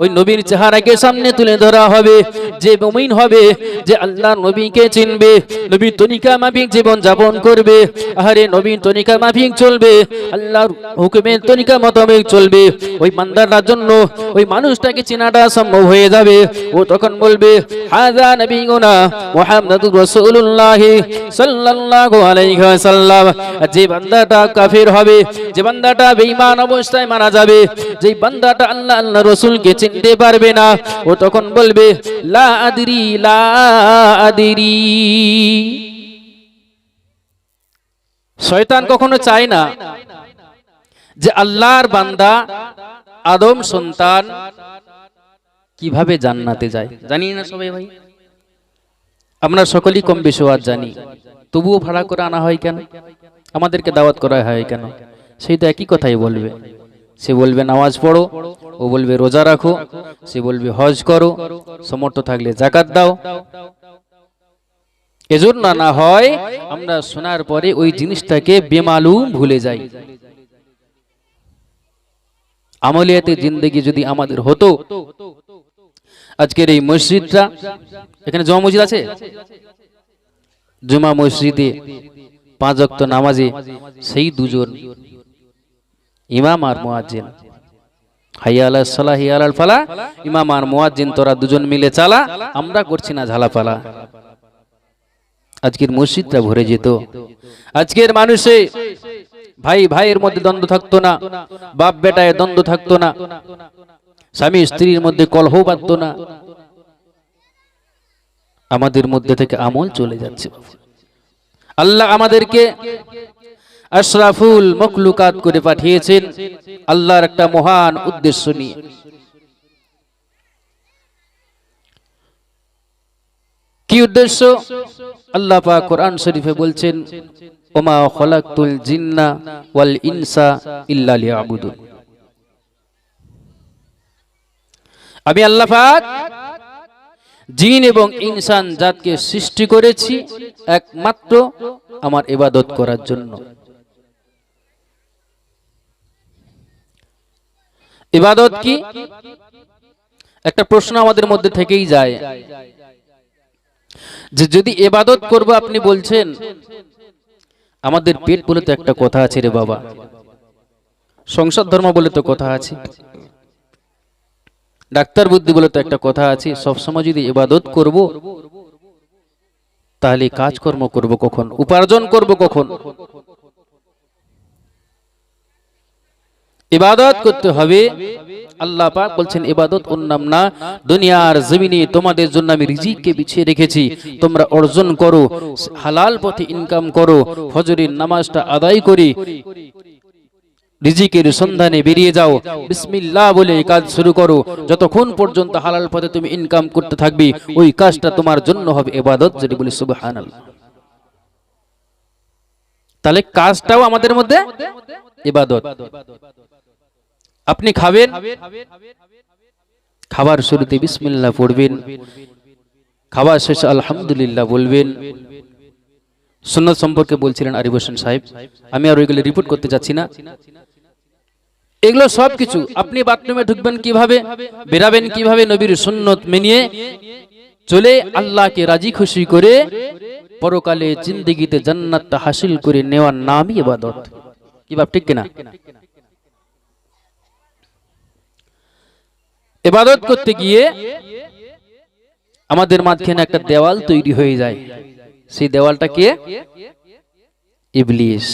ওই নবীর চেহারাকে সামনে তুলে ধরা হবে, যে মুমিন হবে, যে আল্লাহ নবীকে চিনবে, নবীর তনিকা মাফিক জীবন যাপন করবে, আহারে নবীর তনিকা মাফিক চলবে, আল্লাহর হুকুমের তনিকা মোতাবেক চলবে, ওই বান্দার জন্য ওই মানুষটাকে চেনাটা সম্ভব হয়ে যাবে। ও তখন বলবে হাজা নবীগুনা মুহাম্মাদুর রাসূলুল্লাহ সাল্লাল্লাহু আলাইহি ওয়াসাল্লাম। যে বান্দাটা কাফির হবে, যে বান্দাটা বেঈমান অবস্থায় মারা যাবে, যেই বান্দাটা আল্লাহ আল্লাহ রাসূলকে চিনতে পারবে না। ও তখন বলবে, লা আদরি লা আদরি। শয়তান কখনো চায় না যে আল্লাহর বান্দা আদম সন্তান কীভাবে জান্নাতে যায়। জানি না সবাই ভাই। আমরা সকলেই কম বেশি আজ জানি। তবুও ভাড়া করে আনা হয় কেন? আমাদেরকে দাওয়াত করা হয় কেন? সেই তো একই কথাই বলবে। সে বলবে নামাজ পড়ো, ও বলবে রোজা রাখো, সে বলবে হজ করো, সমর্থ থাকলে জাকাত দাও। এজন্য না হয় আমরা শোনার পরে ওই জিনিসটাকে বেমালুম ভুলে যাই। আমলিয়াতে জিন্দগি যদি আমাদের হতো, আজকের এই মসজিদটা, এখানে জমা মসজিদ আছে? জুমা মসজিদে পাঁচ অক্ত নামাজে সেই দুজন ইমাম আর মুয়াজ্জিন। হাইয়া আলা সালাহ আলাল ফালা। ইমাম আর মুয়াজ্জিন, তোরা দুজন মিলে চালা, আমরা করছি না ঝালাপালা। আজকের মসজিদটা ভরে যেত। আজকের মানুষে ভাই, ভাইয়ের মধ্যে দ্বন্দ্ব থাকতো না, বাপ বেটায় দ্বন্দ্ব থাকতো না, স্বামী স্ত্রীর মধ্যে কলহ বাঁধতো না। আমাদের মধ্যে থেকে আমল চলে যাচ্ছে আল্লাহ আমাদেরকে আশরাফুল মখলুকাত করে পাঠিয়েছেন আল্লাহর একটা মহান উদ্দেশ্য নিয়ে। কি উদ্দেশ্য? আল্লাহ পাক কোরআন শরীফে বলছেন, ওমা খলাকতুল জিন্না ওয়াল ইনসা ইল্লা লিয়াবুদুন। আমি আল্লাহ পাক জিন এবং ইনসান জাতকে সৃষ্টি করেছি একমাত্র আমার ইবাদত করার জন্য। ইবাদত কি? একটা প্রশ্ন আমাদের মধ্যে থেকেই যায় যে যদি এবাদত করব আপনি বলছেন, আমাদের পেট বলে তো একটা কথা আছে রে বাবা। সংসদ ধর্ম বলে তো কথা আছে। ডাক্তার বুদ্ধি বলে তো একটা কথা আছে, সবসময় যদি ইবাদত করব, তাহলে কাজকর্ম করব কখন? উপার্জন করব কখন? ইবাদত করতে হবে। আল্লাহ পাক বলছেন, ইবাদত ওর নাম না। দুনিয়ার জমিনে তোমাদের জন্য আমি রিজিককে বিছিয়ে রেখেছি। তোমরা অর্জন করো, হালাল পথে ইনকাম করো, ফজরের নামাজটা আদায় করি। রিজিকের সন্ধানে বেরিয়ে যাও। বিসমিল্লাহ বলে এই কাজ শুরু করো। যতক্ষণ পর্যন্ত হালাল পথে তুমি ইনকাম করতে থাকবে, ওই কাজটা তোমার জন্য হবে ইবাদত যদি বলি সুবহানাল্লাহ। তাহলে কাজটাও আমাদের মধ্যে ইবাদত। আপনি খাবেন? খাবার শুরুতে বিসমিল্লাহ পড়বেন। খাবার শেষে আলহামদুলিল্লাহ বলবেন। সুন্নত সম্পর্কে বলছিলেন হোসেন সাহেব। আমি আর ওইগুলো রিপোর্ট করতে যাচ্ছি না। এগুলো সব কিছু আপনি বাথরুমে ঢুকবেন কীভাবে? বেরাবেন কীভাবে নবীর সুন্নত মেনিয়ে চলে আল্লাহকে রাজি খুশি করে পরকালে জিন্দিগিতে জান্নাতটা হাসিল করে নেওয়ার নামই ইবাদত কি ভাব, ঠিক কিনা? ইবাদত করতে গিয়ে আমাদের মাঝখানে একটা দেওয়াল তৈরি হয়ে যায়। সেই দেওয়ালটা কে? ইবলিস।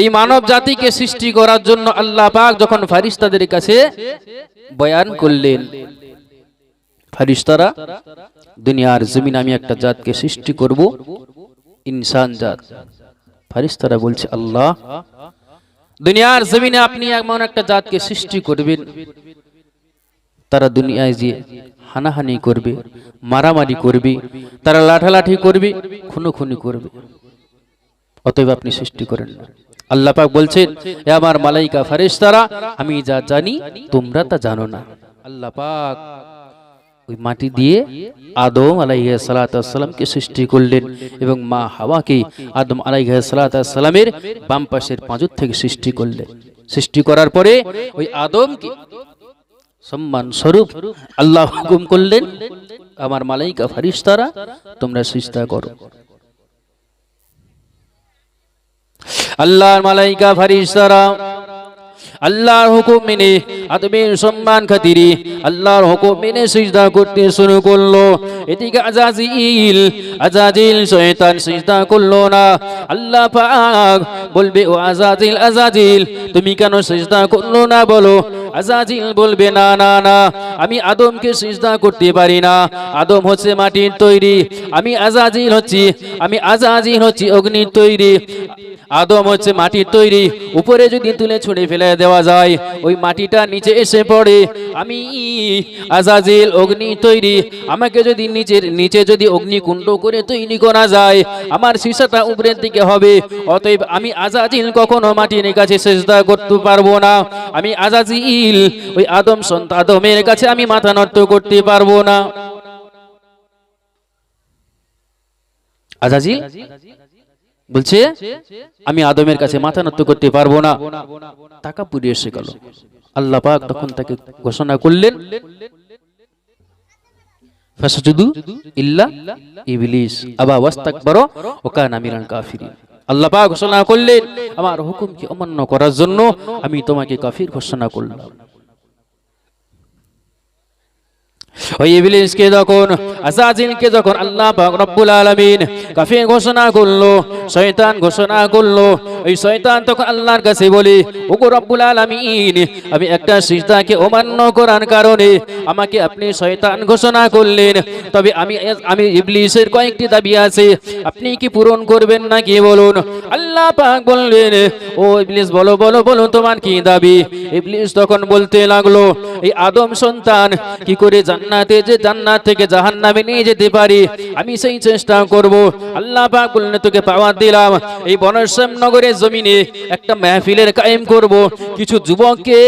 এই মানব জাতিকে সৃষ্টি করার জন্য আল্লাহ পাক যখন ফারিস্তাদের কাছে বয়ান করলেন, ফারিস্তারা, দুনিয়ার জমিন আমি একটা জাতকে সৃষ্টি করব, ইনসান জাত। ফারিস্তারা বলছে, আল্লাহ দুনিয়ার জমিনে আপনি এমন একটা জাতকে সৃষ্টি করবেন, তারা দুনিয়ায় যে হানাহানি করবে, মারামারি করবে, তারা লাঠালাঠি করবে, খুনোখুনি করবে। অতএব আপনি সৃষ্টি করেন না। আল্লাহ পাক বলছেন, এ আমার মালাইকা ফারেশতারা, আমি যা জানি তোমরা তা জানো না। আল্লাহ পাক ওই মাটি দিয়ে আদম আলাইসালামকে সৃষ্টি করলেন এবং মা হাওয়াকে আদম আলাইসালামের বাম পাশের পাঁজর থেকে সৃষ্টি করলেন। সৃষ্টি করার পরে ওই আদমকে সম্মান স্বরূপ আল্লাহ হুকুম করলেন, আমার মালাইকা ফারিস্তারা তোমরা সৃষ্টা করো। আল্লাহর মালাইকা ফারিস্তারা আল্লাহর হুকুম মেনে আদমের সম্মান খাতিরে আল্লাহর হুকুম মেনে সিজদা করতে শুরু করল। এদিকে আজাজিল আজাজিল শয়তান সিজদা করল না। আল্লাহ পাক বলবে, ও আজাজিল আজাজিল, তুমি কেন সিজদা করল না বলো? আজাজিল বলবে, না না না, আমি আদমকে সিজদা করতে পারি না। আদম হচ্ছে মাটির তৈরি। আমি আজাজিল হচ্ছি, আমি আজাজিল হচ্ছি অগ্নির তৈরি। আদম হচ্ছে মাটির তৈরি। উপরে যদি তুলে ছুড়ে ফেলে দেওয়া যায়, ওই মাটিটা নিচে এসে পড়ে। আমি আজাজিল অগ্নি তৈরি। আমাকে যদি নিচের নিচে যদি অগ্নিকুণ্ড করে তৈরি করা যায়, আমার সীসাটা উপরের দিকে হবে। অতএব আমি আজাজিল কখনো মাটির কাছে সেজদা করতে পারব না। আমি আজাজিল, ওই আদম সন্ত আদমের কাছে আমি মাথা নত করতে পারব না। আজাজিল? বলছে, আমি আদমের কাছে মাথা নত করতে পারব না। টাকা পুড়ে এসে গেল। আল্লাহ পাক তখন তাকে ঘোষণা করলেন আমার হুকুমকে অমান্য করার জন্য আমি তোমাকে কাফির ঘোষণা করলাম। যখন আজাজিলকে যখন আল্লাহ রব্বুল আলামিন কাফির ঘোষণা করল, শয়তান ঘোষণা করল, ওই শয়তান তখন আল্লাহর কাছে বলে, ওগো রব্বুল আলামিন, আমি একটা সিজদাকে অমান্য করার কারণে আমাকে আপনি শয়তান ঘোষণা করলেন। তবে আমি আমি ইবলিসের কয়েকটি দাবি আছে, আপনি কি পূরণ করবেন না কি বলুন? আল্লাহ পাক বললেন, ও ইবলিস, বলো বলো বলো, তোমার কি দাবি? ইবলিস তখন বলতে লাগল এই আদম সন্তান কি করে জান্নাতে যে জান্নাত থেকে জাহান্নামে নিয়ে যেতে পারি? আমি সেই চেষ্টা করব। আল্লাহ পাক তোকে পাওয়া দিলাম। এই বনশ্যাম নগরের জমিনে একটা মাহফিলের কায়েম করব। কিছু যুবককে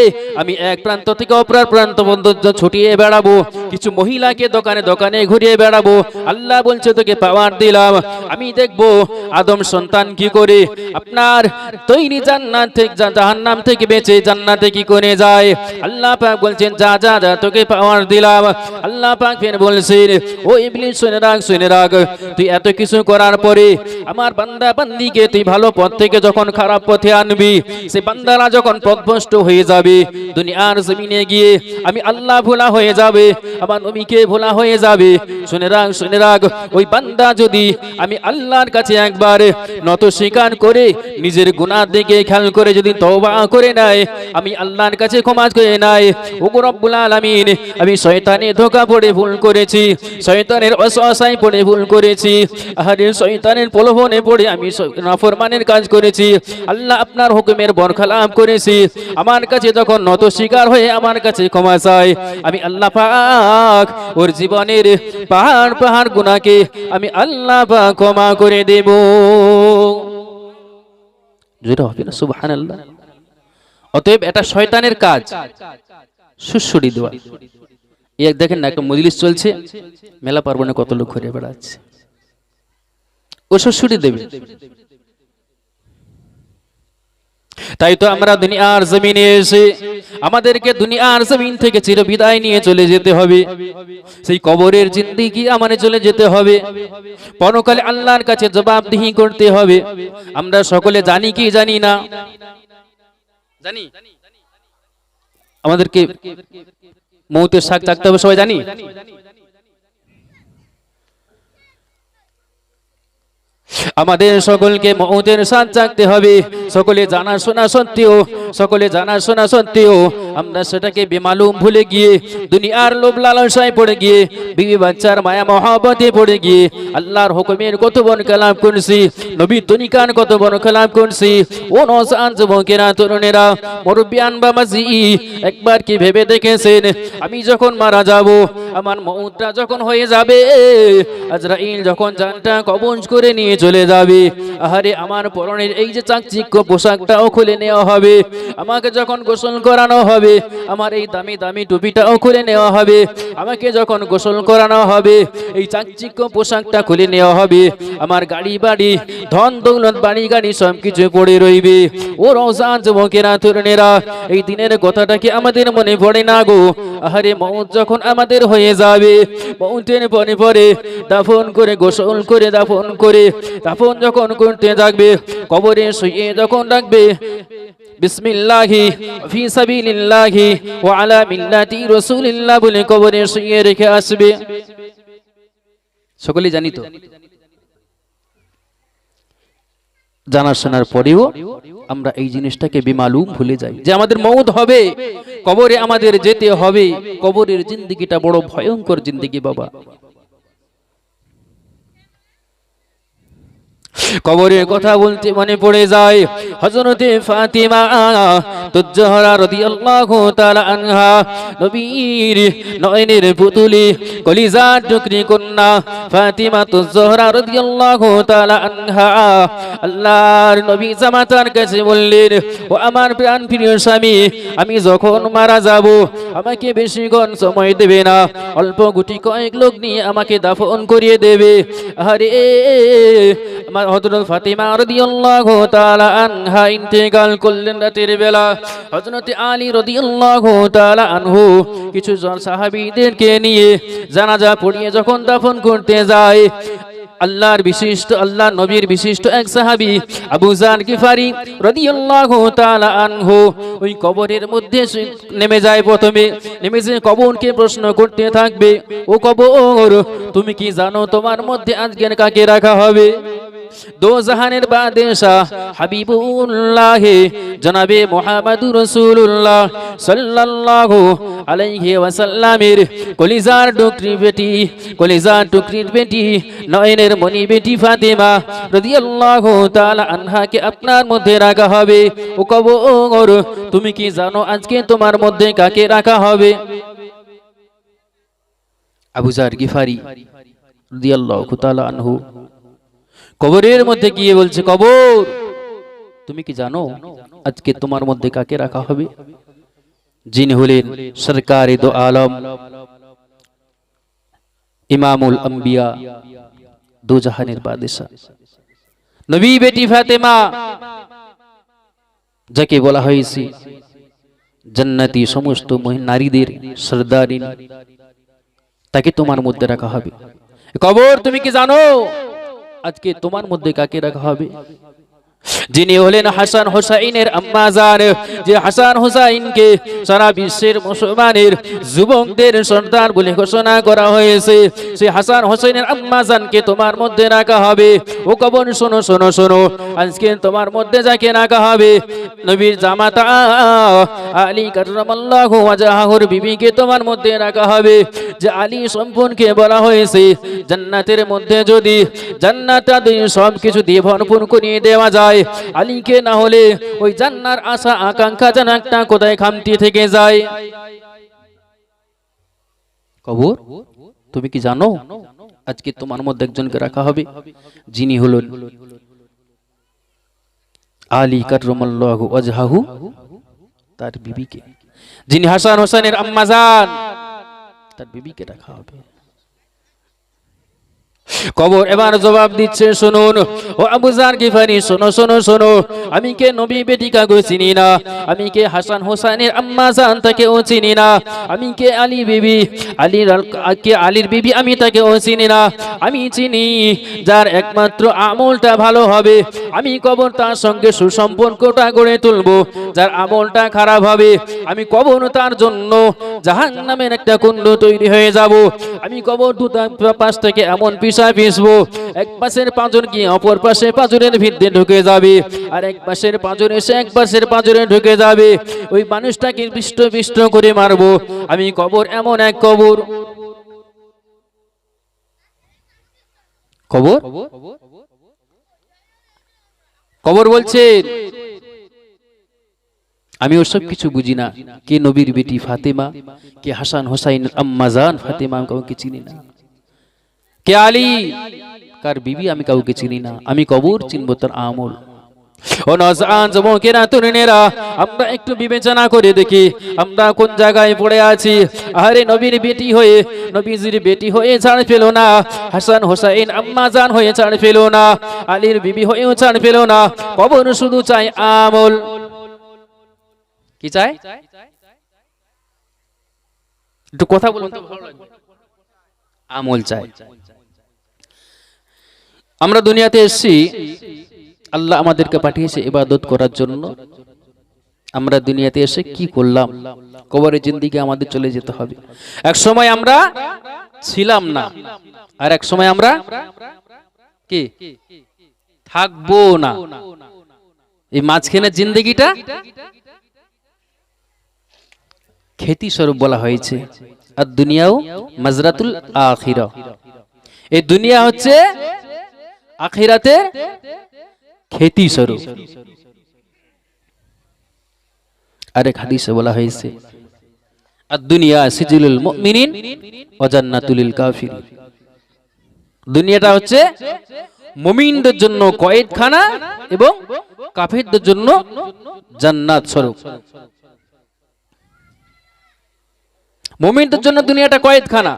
আমি এক প্রান্ত থেকে অপর প্রান্ত পর্যন্ত ছুটিয়ে বেড়াবো। কিছু মহিলাকে দোকানে দোকানে ঘুরিয়ে বেড়াবো। আল্লাহ বলছে, তোকে পাওয়ার দিলাম। আমি দেখব আদম সন্তান কি করে? আপনার তৈরি জান্নাত থেকে জাহান্নাম থেকে বেঁচে জান্নাতে কি করে যায়? আল্লাহ পাক বলছেন, যা যা যা, তোকে পাওয়ার দিলাম। আল্লাহ পাক ফের বলছেন, ও ইবলিস, শুনে রাখ শুনে রাখ। তুই এত কিছু করার পরে আমার বান্দা বান্দিকে তুই ভালো পথ থেকে যখন খারাপ পথে আনবি, সে বান্দারা যখন পথভ্রষ্ট হয়ে যাবে, দুনিয়ার জমিনে গিয়ে আমি আল্লাহ ভোলা হয়ে যাবে, আমার নবীকে ভোলা হয়ে যাবে। শুনে রাখ শুনে রাখ। ওই বান্দা যদি আমি আল্লাহর কাছে একবার নত স্বীকার করে, নিজের গুনার দিকে খেয়াল করে যদি তওবা করে নেয়, আমি আল্লাহর কাছে ক্ষমা করে নেয়। ওগো রব্বুল আলামিন, আমি শয়তানে ধোকা পড়ে ভুল করেছি, শয়তানের অসহায় পড়ে ভুল করেছি আহারে শয়তানের প্রলোভনে পড়ে আমি নাফরমানের কাজ করেছি। আল্লাহ আপনার হুকুমের বরখালাপ করেছি। আমার কাছে যখন নত স্বীকার হয়ে আমার কাছে ক্ষমা চাই আমি আল্লাহ পাক ওর জীবনের পাহাড় পাহাড় গুনাকে আমি আল্লাহ পাক ক্ষমা করে দেব। যেটা হবে না, সুবহানাল্লাহ। অতএব এটা শয়তানের কাজ। সুসুরি দেওয়া এক দেখেন না, একটা মজলিস চলছে। মেলা পার্বণে কত লোক ঘুরে বেড়াচ্ছে। ও সুসুরি দেবে। তাই তো আমরা দুনিয়ার জমিনে এসে আমাদেরকে দুনিয়ার জমিন থেকে চির বিদায় নিয়ে চলে যেতে হবে। সেই কবরের জিন্দিগি আমাদের চলে যেতে হবে। পরকালে আল্লাহর কাছে জবাবদিহি করতে হবে। আমরা সকলে জানি কি জানি না। জানি? আমাদেরকে মৌতের শাক থাকতে হবে, সবাই জানি? আমাদের সকলকে মৌতের সাথ থাকতে হবে। সকলে জানা শোনা সত্ত্বেও সকলে জানা শোনা সত্ত্বেও আমরা সেটাকে বেমালুম ভুলে গিয়ে, দুনিয়ার লোভ লালসায় পড়ে গিয়ে, বিবি বাচ্চার মায়া মহাবতে পড়ে গিয়ে, আল্লাহর হুকুমের কত বন কালাম করছি নবী তনিকান কত বন কালাম করছি। ও নসান যুবকেরা, তরুণেরা, মুরব্বিয়ান বাবাজি একবার কি ভেবে দেখেছেন? আমি যখন মারা যাব, আমার মৌতটা যখন হয়ে যাবে, আজরাইল যখন জানটা কবজ করে নিয়ে চলে যাবে, আহারে আমার পরনের এই যে চাকচিক্য পোশাকটাও খুলে নেওয়া হবে, আমাকে যখন গোসল করানো হবে আমার এই দামি দামি টুপিটাও খুলে নেওয়া হবে, আমাকে যখন গোসল করানো হবে, এই চাকচিক্য পোশাকটা খুলে নেওয়া হবে, আমার গাড়ি বাড়ি, ধন দৌলত, বাড়ি গাড়ি সব কিছু পড়ে রইবে। ও রওজান যুবকেরা, তরুণেরা, এই দিনের কথাটা কি আমাদের মনে পড়ে না গো? আহারে মৌত যখন আমাদের হয়ে যাবে মৌতের পরে পরে দাফন করে, গোসল করে, দাফন করে, দাফন যখন করতে থাকবে, কবরে শুয়ে যখন রাখবে বিসমিল্লাহি ফি সাবিলিল্লাহি ওয়া আলা মিল্লাতি রাসূলিল্লাহ বলে কবরে শুয়ে রেখে আসবে। সকলেই জানি তো? জানা শোনার পরেও আমরা এই জিনিসটাকে বিমালুম ভুলে যাই। যে আমাদের মৌত হবে, কবরে আমাদের যেতে হবে। কবরের জিন্দগিটা বড় ভয়ঙ্কর জিন্দগি বাবা। কবরের কথা বলতে মনে পড়ে যায়। হযরতে ফাতিমা তুজ্জহরা রাদিয়াল্লাহু তাআলা আনহা, নবীর নয়নের পুতুলি, কলিজার টুকরি কন্যা ফাতিমা তুজ্জহরা রাদিয়াল্লাহু তাআলা আনহা, আল্লাহর নবী জামাতার কাছে বললেন, ও আমার প্রাণ প্রিয় স্বামী, আমি যখন মারা যাব, আমাকে বেশিক্ষণ সময় দেবে না। অল্প গুটি কয়েক লোক নিয়ে আমাকে দাফন করিয়ে দেবে। আরে আমার হযরত ফাতিমা রাদিয়াল্লাহু তাআলা আনহা ইন্তেকাল করলেন রাতের বেলা। হযরত আলী রাদিয়াল্লাহু তাআলা আনহু কিছু জন সাহাবীদেরকে নিয়ে জানাজা পড়িয়ে যখন দাফন করতে যায়, আল্লাহর বিশিষ্ট আল্লাহ নবীর বিশিষ্ট এক সাহাবী আবু জার গিফারি রাদিয়াল্লাহু তাআলা আনহু ওই কবরের মধ্যে নেমে যায় প্রথমে। নেমে যে কবরকে প্রশ্ন করতে থাকবে, ও কবর, তুমি কি জানো তোমার মধ্যে আজকের কাকে রাখা হবে? দো জাহানের বাদশাহ হাবিবুল্লাহ জনাবে মুহাম্মদুর রাসূলুল্লাহ সাল্লাল্লাহু আলাইহি ওয়াসাল্লামের কলিজার টুকরি বেটি, কলিজার টুকরির বেটি, নয়নের মনি বেটি ফাতেমা রাদিয়াল্লাহু তাআলা আনহাকে আপনার মধ্যে রাখা হবে। ও কবর, তুমি কি জানো আজকে তোমার মধ্যে কাকে রাখা হবে? আবু জার গিফারি রাদিয়াল্লাহু তাআলা আনহু। কবরের মধ্যে গিয়ে বলছে, কবর, তুমি কি জানো আজকে তোমার মধ্যে কাকে রাখা হবে? যিনি হলেন সরকার দো আলম, ইমামুল আম্বিয়া দু জাহানের বাদশাহ। নবী বেটি ফাতেমা, যাকে বলা হয়েছে জান্নাতি সমস্ত নারীদের সর্দারিনী, তাকে তোমার মধ্যে রাখা হবে। কবর, তুমি কি জানো আজকে তোমার মধ্যে কাকে রাখা হবে? যিনি হলেন হাসান হোসাইনের আম্মাজান যে হাসান হোসাইনকে সারা বিশ্বের মুসলমানের যুবকদের সর্দার বলে ঘোষণা করা হয়েছে, সেই হাসান হোসেনের আম্মাজানকে তোমার মধ্যে রাখা হবে। ও কবন শোনো শোনো শোনো, আজকে তোমার মধ্যে যাকে রাখা হবে, নবীর জামাতা আলী কার্রামাল্লাহু ওয়াজাহুর বিবিকে তোমার মধ্যে রাখা হবে। যে আলী সম্পূর্ণকে বলা হয়েছে, জান্নাতের মধ্যে যদি জান্নাত সব কিছু দিয়ে ভরপুর করিয়ে দেওয়া যায় আলীকে না হলে ওই জান্নার আশা, আকাঙ্ক্ষা যেন একটা কোথায় খামতি থেকে যায়। কবর, তুমি কি জানো? আজকে তোমার মধ্যে একজনকে রাখা হবে, যিনি হলেন আলী কার্রমাল্লাহু ওয়াজহাহু, তার বিবিকে। যিনি হাসান হোসেনের আম্মাজান, তার বিবিকে রাখা হবে। কবর এবার জবাব দিচ্ছে, শুনুন। ও আবুজার গিফারি শোনো শোনো শোনো। আমি কে নবী বেটি কাগো চিনি না? আমি কে হাসান হোসেনের আম্মা জান তাকেও চিনি না? আমি কে আলী বিবি আলীর আল- কে আলীর বিবি আমি তাকেও চিনি না? আমি চিনি যার একমাত্র আমলটা ভালো হবে। আমি কবর তার সঙ্গে সুসম্পর্কটা গড়ে তুলবো, যার আমলটা খারাপ হবে। আমি কবর তার জন্য জাহান নামের একটা কুণ্ড তৈরি হয়ে যাব। আমি কবর দু পাশ থেকে এমন পিসা এক পাশের পাঁচন গিয়ে অপর পাশে ভিত্তি ঢুকে যাবে। আর এক পাশের পাঁচন এসে এক পাশের পাঁচনে ঢুকে যাবে। ওই মানুষটাকে করে মারবো। আমি কবর এমন এক কবর। কবর? কবর আমি কিছু বুঝি না। কে নবীর বেটি ফাতেমা, কে হাসান হোসাইন আম্মাজান ফাতেমা, আমি কাউকে চিনি না। কে আলী? কার বিবি? আমি কাউকে চিনি না। আমি কবর, চিনব তার আমল। ও নজান আমরা একটু বিবেচনা করে দেখি, আমরা কোন জায়গায় পড়ে আছি। আরে নবীর বেটি হয়ে, নবীজির বেটি হয়ে ছাড় পেল না। হাসান হোসাইন আম্মা জান হয়ে ছাড় পেল না। আলীর বিবি হয়েও ছাড় পেল না। কবর শুধু চাই আমল। কি চাই একটু কথা বলুন তো। আমল চাই। আমরা দুনিয়াতে এসেছি, আল্লাহ আমাদেরকে পাঠিয়েছে ইবাদত করার জন্য। আমরা দুনিয়াতে এসে কি করলাম? কবরের জিন্দিগি আমাদের চলে যেতে হবে। এক সময় আমরা ছিলাম না। আর এক সময় আমরা কি? থাকব না। এই মাঝখানের জিন্দগিটা খেতি স্বরূপ বলা হয়েছে। আর দুনিয়াও মাজরাতুল আখিরা। এই দুনিয়া হচ্ছে আখিরাতের খেতি স্বরূপ আরেক হাদিসে বলা হয়েছে দুনিয়া সিজিলুল মুমিনিন ওয়া জান্নাতুল কাফির দুনিয়াটা হচ্ছে মুমিনদের জন্য কয়েদখানা এবং কাফিরদের জন্য জান্নাত স্বরূপ। মুমিনদের জন্য দুনিয়াটা কয়েদখানা।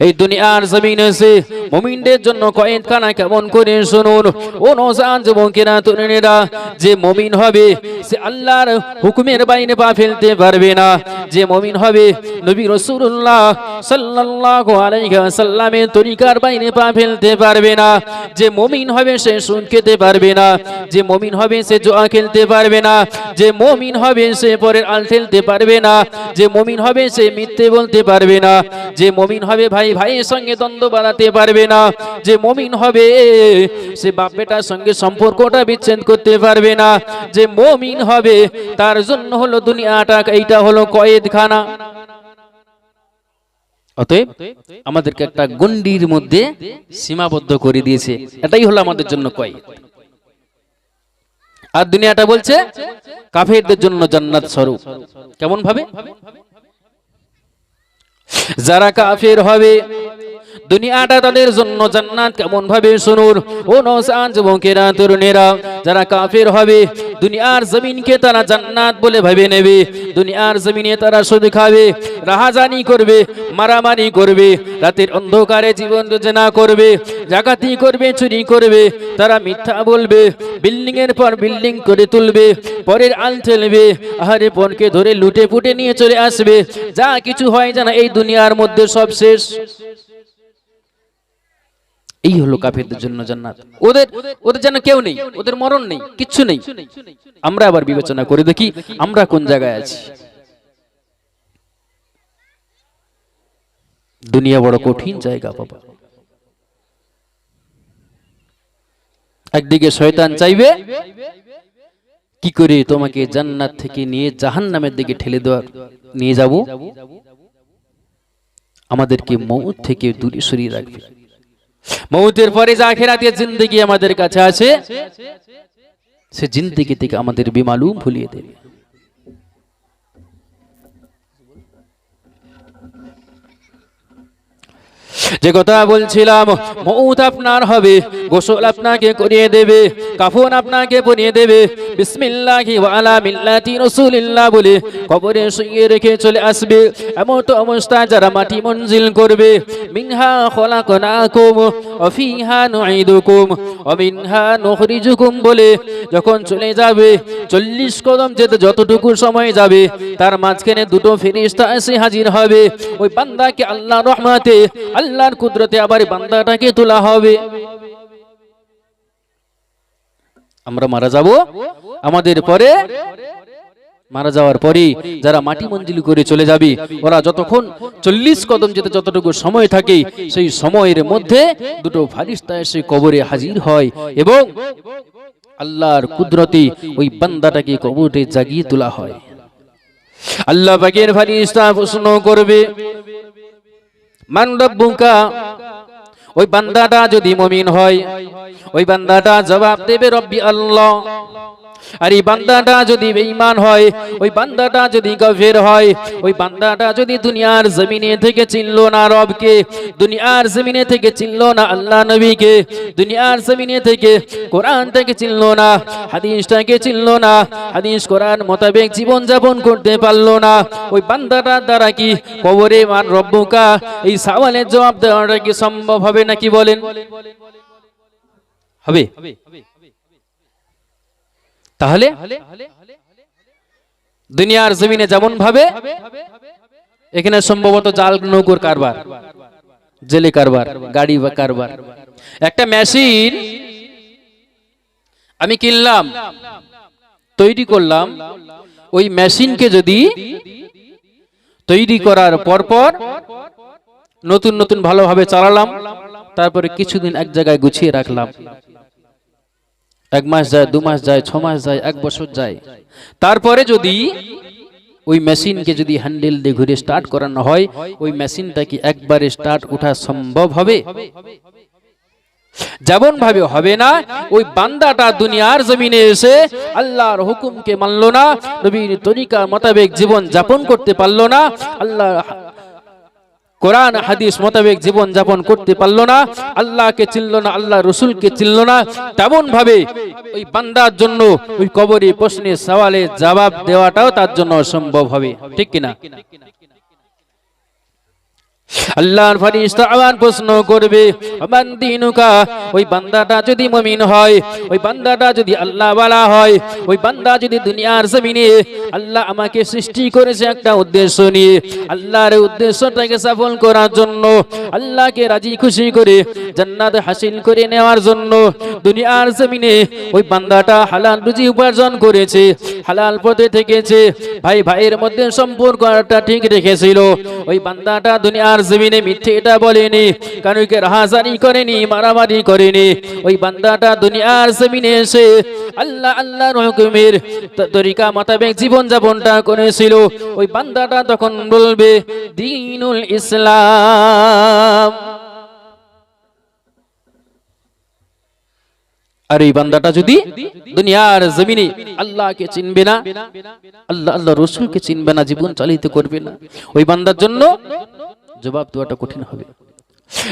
এই দুনিয়ার জমিনে এসে মুমিনদের জন্য কয়েদখানা কেমন করে শুনুন। ও নজান যুবকেরা তরুণেরা যে মমিন হবে, সে আল্লাহর হুকুমের বাইরে পা ফেলতে পারবে না। যে মমিন হবে, নবী রসুল্লাহ সাল্লাল্লাহু আলাইহি ওয়াসাল্লামের তরিকার বাইরে পা ফেলতে পারবে না। যে মমিন হবে, সে সুদ খেতে পারবে না। যে মমিন হবে, সে জোয়া খেলতে পারবে না। যে মমিন হবে, সে পরের আল ফেলতে পারবে না। যে মমিন হবে, সে মিথ্যে বলতে পারবে না। যে মমিন হবে ভাই, ভাইয়ের সঙ্গে দ্বন্দ্ব বাড়াতে পারবে না। যে মমিন হবে, সে বাপ বেটার সঙ্গে সম্পর্কটা বিচ্ছেদ করতে পারবে না। যে মমিন হবে, তার জন্য হলো দুনিয়াটা, এইটা হলো কয়েদখানা। অতএব আমাদেরকে একটা গন্ডির মধ্যে সীমাবদ্ধ করে দিয়েছে। এটাই হলো আমাদের জন্য কয়েদ। আর দুনিয়াটা বলছে কাফেরদের জন্য জান্নাত স্বরূপ। কেমন ভাবে যারা কাফের হবে দুনিয়াটা তাদের জন্য জান্নাত কেমন ভাবে শুনুন ও নসান যুবকেরা, তরুণেরা, যারা কাফের হবে, দুনিয়ার জমিনকে তারা জান্নাত বলে ভেবে নেবে। দুনিয়ার জমিনে তারা সুদ খাবে, রাহাজানি করবে, মারামারি করবে, রাতের অন্ধকারে জীবন যোজনা করবে জাকাতি করবে, চুরি করবে, তারা মিথ্যা বলবে বিল্ডিং এর পর বিল্ডিং করে তুলবে, পরের আল ঠেলবে, আহারে পনকে ধরে লুটে পুটে নিয়ে চলে আসবে, যা কিছু হয় জানা এই দুনিয়ার মধ্যে সব শেষ। এই হলো কাফেরদের জন্য জান্নাত। ওদের ওদের যেন কেউ নেই, ওদের মরণ নেই, কিচ্ছু নেই। আমরা আবার বিবেচনা করে দেখি আমরা কোন জায়গায় আছি। দুনিয়া বড় কঠিন জায়গা বাবা। একদিকে শয়তান চাইবে, কি করে তোমাকে জান্নাত থেকে নিয়ে জাহান্নামের দিকে ঠেলে দেওয়ার নিয়ে যাব? আমাদেরকে মৌত থেকে দূরে সরিয়ে রাখবে। মৌতের পরে যা আখেরাতের জিন্দগি আমাদের কাছে আছে, সে জিন্দগি থেকে আমাদের বিমালুম ভুলিয়ে দেবে। যে কথা বলছিলাম মৌত আপনার হবে, গোসল আপনাকে করিয়ে দেবে, কাফন আপনাকে পরিয়ে দেবে। বিসমিল্লাহি ওয়ালা মিল্লাতি রাসূলিল্লাহ বলে কবরে শুয়ে রেখে চলে আসবে। এমন তো অবস্থা যারা মাটি মঞ্জিল করবে। মিনহা খোলা ওয়া ফিহা নুঈদুকুম ওয়া মিনহা নুখরিজুকুম বলে, যখন চলে যাবে, চল্লিশ কদম যেতে যতটুকু সময় যাবে, তার মাঝখানে দুটো ফেরিস্তা এসে হাজির হবে। ওই বান্দাকে আল্লাহ রহমাতে, আল্লাহর কুদরতে আবার বান্দাটাকে তোলা হবে। আমরা মারা যাব? আমাদের পরে মারা যাওয়ার পরে যারা মাটি মঞ্জিল করে চলে যাবে, ওরা যতক্ষণ চল্লিশ কদম যেতে যতটুকু সময় থাকে, সেই সময়ের মধ্যে দুটো ফারিস্তা এসে কবরে হাজির হয় এবং আল্লাহর কুদরতে ওই বান্দাটাকে কবরে জাগিয়ে তোলা হয়। আল্লাহ পাকের ফারিস্তা প্রশ্ন করবে, মান রব্বুকা? ওই বান্দাটা যদি মমিন হয়, ওই বান্দাটা জবাব দেবে, রব্বি আল্লাহ। আর এই বান্দাটা যদি বেঈমান হয় ওই বান্দাটা যদি গভীর হয় ওই বান্দাটা যদি দুনিয়ার জমিনে থেকে চিনল না রবকে দুনিয়ার জমিনে থেকে চিনল না আল্লাহ নবীকে দুনিয়ার জমিনে থেকে কোরআন থেকে চিনল না হাদিসটাকে চিনল না হাদিস কোরআন মোতাবেক জীবন যাপন করতে পারল না ওই বান্দাটার দ্বারা কি কবরে মান রব্বুকা? এই সওয়ালের জবাব দেওয়াটা কি সম্ভব হবে নাকি বলেন? হবে। তাহলে দুনিয়ার জমিনে যেমন ভাবে এখানে সম্ভবত জাল, নৌকোর কারবার, জেলে কারবার, গাড়ি বা কারবার। একটা মেশিন আমি কিনলাম, তৈরি করলাম, ওই মেশিনকে যদি তৈরি করার পরপর নতুন নতুন ভালোভাবে চালালাম, তারপরে কিছুদিন এক জায়গায় গুছিয়ে রাখলাম। এক মাস যায়, দু মাস যায়, ছ মাস যায়, এক বছর যায়। তারপরে যদি ওই মেশিনকে যদি হ্যান্ডেল দিয়ে ঘুরে স্টার্ট করানো হয়, ওই মেশিনটা কি একবারে স্টার্ট ওঠা সম্ভব হবে? যেমন ভাবে হবে না, ওই বান্দাটা দুনিয়ার জমিনে এসে আল্লাহর হুকুমকে মানলো না, নবীর তরিকা মোতাবেক জীবন যাপন করতে পারল না আল্লাহ কোরআন, হাদিস মোতাবেক জীবন যাপন করতে পারল না, আল্লাহকে চিনল না, আল্লাহ রসুলকে চিনল না। তেমন ভাবে ওই বান্দার জন্য ওই কবরী প্রশ্নের সওয়ালে জবাব দেওয়াটাও তার জন্য অসম্ভব হবে। ঠিক কিনা? আল্লাহর ফরিস্তা আবার প্রশ্ন করবে আমান দিনুকা, ওই বান্দাটা যদি মুমিন হয়, ওই বান্দাটা যদি আল্লাহ ওয়ালা হয়, ওই বান্দা যদি দুনিয়ার জমিনে আল্লাহ আমাকে সৃষ্টি করেছে একটা উদ্দেশ্য নিয়ে, আল্লাহর উদ্দেশ্যটাকে সফল করার জন্য, আল্লাহকে রাজি খুশি করে, জান্নাত হাসিল করে নেওয়ার জন্য দুনিয়ার জমিনে ওই বান্দাটা হালাল রুজি উপার্জন করেছে, হালাল পথে থেকেছে। ভাই, ভাইয়ের মধ্যে সম্পর্কটা ঠিক রেখেছিল। ওই বান্দাটা দুনিয়ার জমিনে মিথ্যে এটা বলেনি। কানুকে রাহাজানি করেনি, মারামারি করেনি। ওই বান্দাটা দুনিয়ার জমিনে এসে আল্লাহ, আল্লাহর হুকুমের তরিকা মোতাবেক জীবন যাপনটা করেছিল। ওই বান্দাটা তখন বলবে, দিনুল ইসলাম। আর এই বান্দাটা যদি দুনিয়ার জমিনে আল্লাহকে চিনবে না, আল্লাহ আল্লাহ রসুলকে চিনবে না, জীবন চালিত করবে না, ওই বান্দার জন্য জবাব দেওয়াটা কঠিন হবে।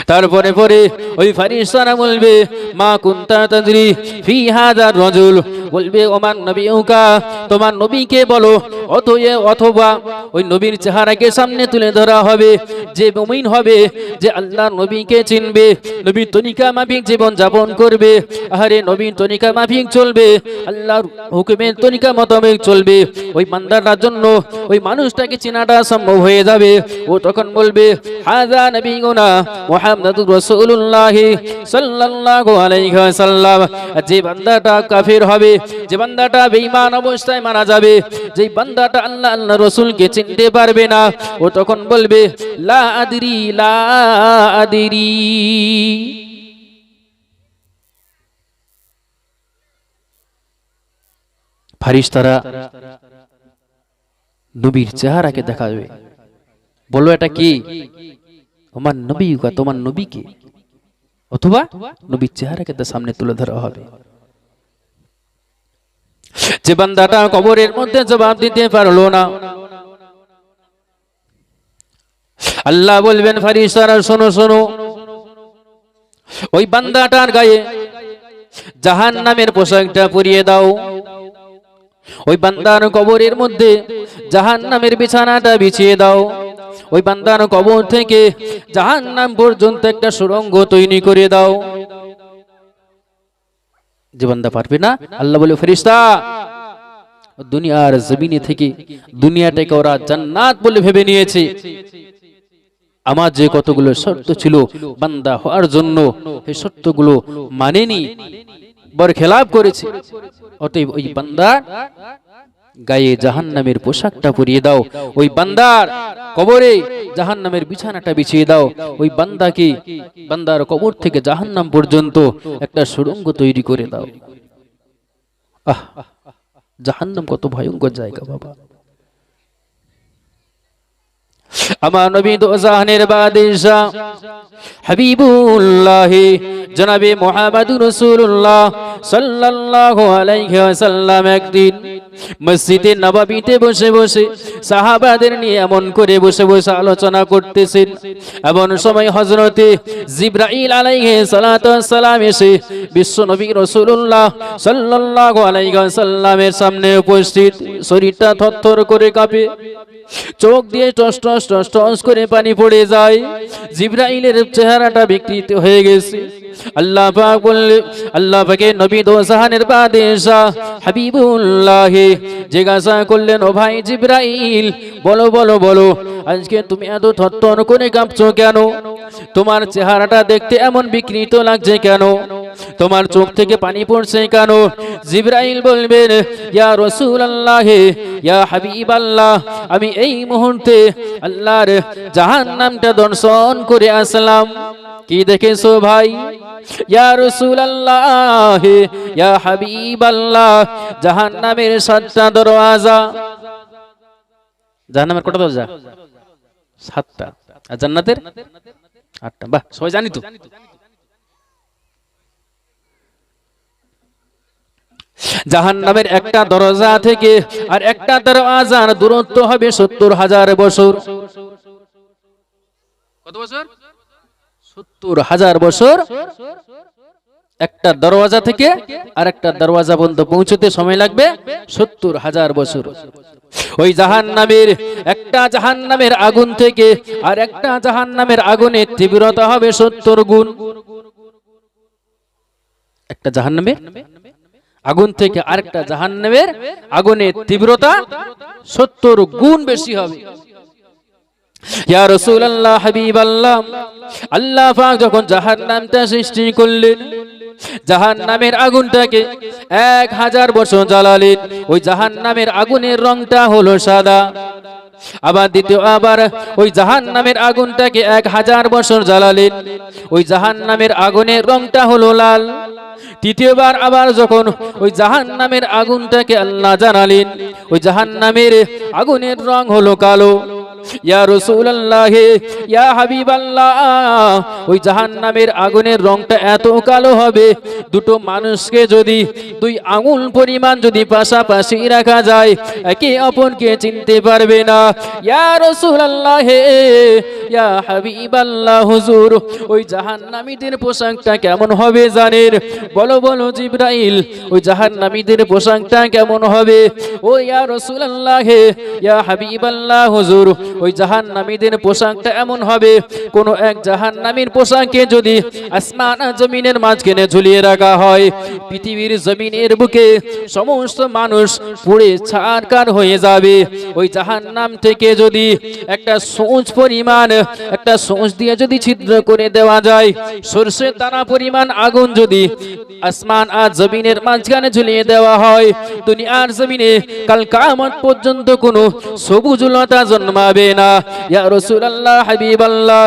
তারপরে পরে ওই ফারিস্তারা বলবে, মা কুন্তা তাদরি ফি হাজার রজুল। বলবে, ওমান নবীকা তোমার নবীকে বলো অতএ অথবা ওই নবীর চেহারাকে সামনে তুলে ধরা হবে। যে মুমিন হবে, যে আল্লাহ নবীকে চিনবে, নবীর তনিকা মাফিক জীবন যাপন করবে, আহারে নবীর তনিকা মাফিক চলবে, আল্লাহর হুকুমের তনিকা মোতাবেক চলবে। ওই বান্দাটার জন্য, ওই মানুষটাকে চেনাটা সম্ভব হয়ে যাবে। ও তখন বলবে হাজা নবীগুনা মুহাম্মাদুর রাসূলুল্লাহ সাল্লাল্লাহু আলাইহি ওয়াসাল্লাম। যে বান্দাটা কাফির হবে, যে বান্দাটা বেঈমান অবস্থায় মারা যাবে যে বান্দাটা আল্লাহ আল্লাহ রসুলকে চিনতে পারবে না, ও তখন বলবে, লা আদরি, লা আদরি। ফারিস্তারা নবীর চেহারাকে দেখাবে। বলো এটা কি? তোমার নবী তোমার নবীকে? অথবা নবীর চেহারাকে তার সামনে তুলে ধরা হবে। যে বান্দাটা কবরের মধ্যে জবাব দিতে পারল না আল্লাহ বলবেন, ফারিস্তারা শোনো শোনো। ওই বান্দাটার গায়ে জাহান নামের পোশাকটা পরিয়ে দাও। ওই বান্দার কবরের মধ্যে জাহান নামের বিছানাটা বিছিয়ে দাও। ওই বান্দার কবর থেকে জাহান নাম পর্যন্ত একটা সুরঙ্গ তৈরি করে দাও। যে বান্দা পারবে না, আল্লাহ বলে, ফেরিস্তা, দুনিয়ার জমিনে থেকে দুনিয়াটাকে ওরা জান্নাত বলে ভেবে নিয়েছে। আমার যে কতগুলো শর্ত ছিল বান্দা হওয়ার জন্য সেই শর্তগুলো মানেনি বর খেলাপ করেছে। অতএব ওই বান্দার গায়ে জাহান্নামের পোশাকটা পরিয়ে দাও। ওই বান্দার কবরে জাহান্নামের বিছানাটা বিছিয়ে দাও। ওই বান্দাকে বান্দার কবর থেকে জাহান্নাম পর্যন্ত একটা সুড়ঙ্গ তৈরি করে দাও। আহ জাহান্নাম কত ভয়ঙ্কর জায়গা বাবা। আমার নবী দোজাহানের বাদিশাহ হাবিবুল্লাহ জনাবে মোহাম্মদুর রাসূলুল্লাহ সাল্লাল্লাহু আলাইহি ওয়াসাল্লাম একদিন মসজিদে নববীতে বসে বসে, সাহাবাদের নিয়ে এমন করে বসে বসে আলোচনা করতেছেন। এমন সময় হযরতে জিবরাইল আলাইহি সালাম এসে বিশ্ব নবী রাসূলুল্লাহ সাল্লাল্লাহু আলাইহি ওয়াসাল্লামের সামনে উপস্থিত, শরীরটা থরথর করে কাঁপে। চোখ দিয়ে টস টস টস টস করে পানি পড়ে যায়। জিব্রাইলের চেহারাটা বিকৃত হয়ে গেছে। আল্লাহ পাক বললে, আল্লাহ পাকে নবী দোসাহানের বাদেশা হাবিবুল্লাহ জিজ্ঞাসা করলেন, ও ভাই জিব্রাইল, বলো বলো বলো, আজকে তুমি এত থরথর করে কাঁপছো কেন? তোমার চেহারাটা দেখতে এমন বিকৃত লাগছে কেন? তোমার চোখ থেকে পানি পড়ছে কেন? জিব্রাইল বলবেন, ইয়া রসুল ইয়া হাবিব আমি এই মুহূর্তে আল্লাহর জাহান নামটা দর্শন করে আসলাম। কি দেখেছ ভাই? ইয়া রসুল আল্লাহ ইয়া হাবিব আল্লাহ জাহান নামের সাতটা দরওয়াজা। জাহান নামের দরজা সাতটা। আর জান্নাতের? আটটা। বাহ, সবাই জানি তো? জাহান নামের একটা দরজা থেকে আর একটা দরওয়াজার দূরত্ব হবে সত্তর হাজার বছর। কত বছর? সত্তর হাজার বছর। একটা দরওয়াজা থেকে আর একটা দরওয়াজা পর্যন্ত পৌঁছতে সময় লাগবে সত্তর হাজার বছর। ওই জাহান নামের একটা জাহান নামের আগুন থেকে আর একটা জাহান নামের আগুনের তীব্রতা হবে সত্তর গুণ। একটা জাহান নামের আগুন থেকে আরেকটা জাহান নামের আগুনের তীব্রতা সত্তর গুণ বেশি হবে। যখন জাহান্নামটা সৃষ্টি করলেন, জাহান্নামের আগুনটাকে এক হাজার বছর জ্বালালেন, ওই জাহান্নামের আগুনের রংটা হলো সাদা। আবার দ্বিতীয় আবার, ওই জাহান নামের আগুনটাকে এক হাজার বছর জ্বালালেন। ওই জাহান নামের আগুনের রংটা হলো লাল। তৃতীয়বার আবার যখন ওই জাহান নামের আগুনটাকে আল্লাহ জানালেন, ওই জাহান নামের আগুনের রং হলো কালো। ইয়া রসুল্লাহ ইয়া হাবিব ওই জাহান নামের আগুনের রংটা এত কালো হবে, দুটো মানুষকে যদি দুই আঙুল পরিমাণ যদি পাশাপাশি রাখা যায়, একে অপরকে চিনতে পারবে না। ইয়া রসুল্লাহ ইয়া হাবিব আল্লাহ হুজুর, ওই জাহান্নামীদের পোশাকটা কেমন হবে জানেন বলো বলো জিব্রাইল, ওই জাহান্নামীদের পোশাকটা কেমন হবে? ও ইয়া রসুল্লাহ ইয়া হাবিব আল্লাহ হুজুর ওই জাহান্নামীদের পোশাকটা এমন হবে, কোন এক জাহান্নামীর পোশাককে যদি আসমান জমিনের মাঝখানে ঝুলিয়ে রাখা হয়, পৃথিবীর জমিনের বুকে সমস্ত মানুষ পুড়ে ছাড়কার হয়ে যাবে। ওই জাহান্নাম থেকে যদি একটা সোঁচ পরিমাণ, একটা সোঁচ দিয়ে যদি ছিদ্র করে দেওয়া যায়, সর্ষে তারা পরিমাণ আগুন যদি আসমান আর জমিনের মাঝখানে ঝুলিয়ে দেওয়া হয়, দুনিয়ার জমিনে কাল কামত পর্যন্ত কোনো সবুজ লতা জন্মাবে না। ইয়া রাসূলুল্লাহ, হাবিবাল্লাহ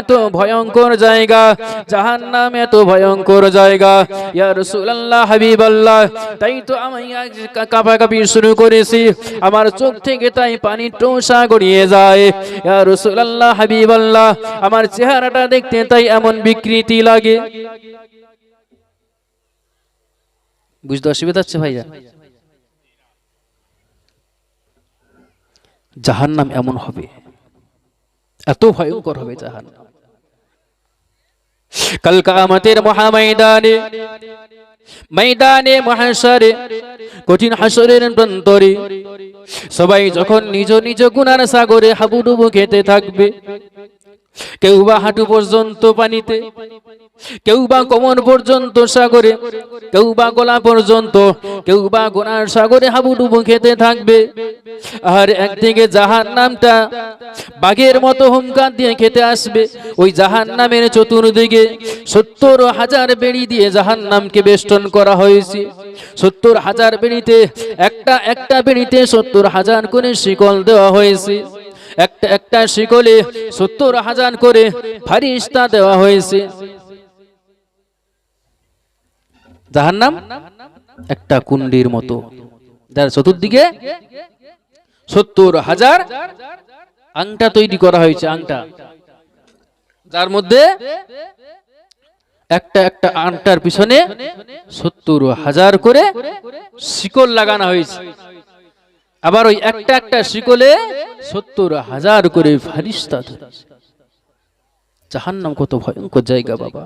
এত ভয়ঙ্কর জায়গা, জাহান্নাম এত ভয়ঙ্কর জায়গা। ইয়া রাসূলুল্লাহ, হাবিবাল্লাহ, তাই তো আমি শুরু করেছি। আমার চোখ থেকে তাই পানি টোসা গড়িয়ে যায়। ইয়া রাসূলুল্লাহ, হাবিবাল্লাহ, আমার চেহারাটা দেখতে তাই এমন বিকৃতি লাগে। বুঝতে অসুবিধা হচ্ছে ভাইয়া? জাহান্নাম এমন হবে। এত ভয়ঙ্কর হবে জাহান্নাম। কাল মহাময়দানে, ময়দানে মহাশরে, কঠিন হাসরের প্রান্তরে সবাই যখন নিজ নিজ গুনার সাগরে হাবুডুবু খেতে থাকবে, কেউ বা হাঁটু পর্যন্ত পানিতে কেউ বা কোমর পর্যন্ত সাগরে কেউ বা গলা পর্যন্ত কেউ বা গোনার সাগরে হাবুডুবু খেতে থাকবে। আর একদিকে জাহান নামটা বাঘের মতো হুমকার দিয়ে খেতে আসবে। ওই জাহান নামের চতুর্দিকে সত্তর হাজার বেড়ি দিয়ে জাহান নামকে বেষ্টন করা হয়েছে। সত্তর হাজার বেড়িতে একটা একটা বেড়িতে সত্তর হাজার করে শিকল দেওয়া হয়েছে। একটা একটা শিকলে সত্তর হাজার করে ফারিস্তা দেওয়া হয়েছে। জাহান্নাম? একটা কুন্ডির মতো। যার চতুর্দিকে সত্তর হাজার আংটা তৈরি করা হয়েছে, আংটা। যার মধ্যে একটা একটা আংটার পিছনে সত্তর হাজার করে শিকল লাগানো হয়েছে। আবার ওই একটা একটা শিকলে সত্তর হাজার করে ফারিস্তা জাহান্নাম কত ভয়ঙ্কর জায়গা, বাবা।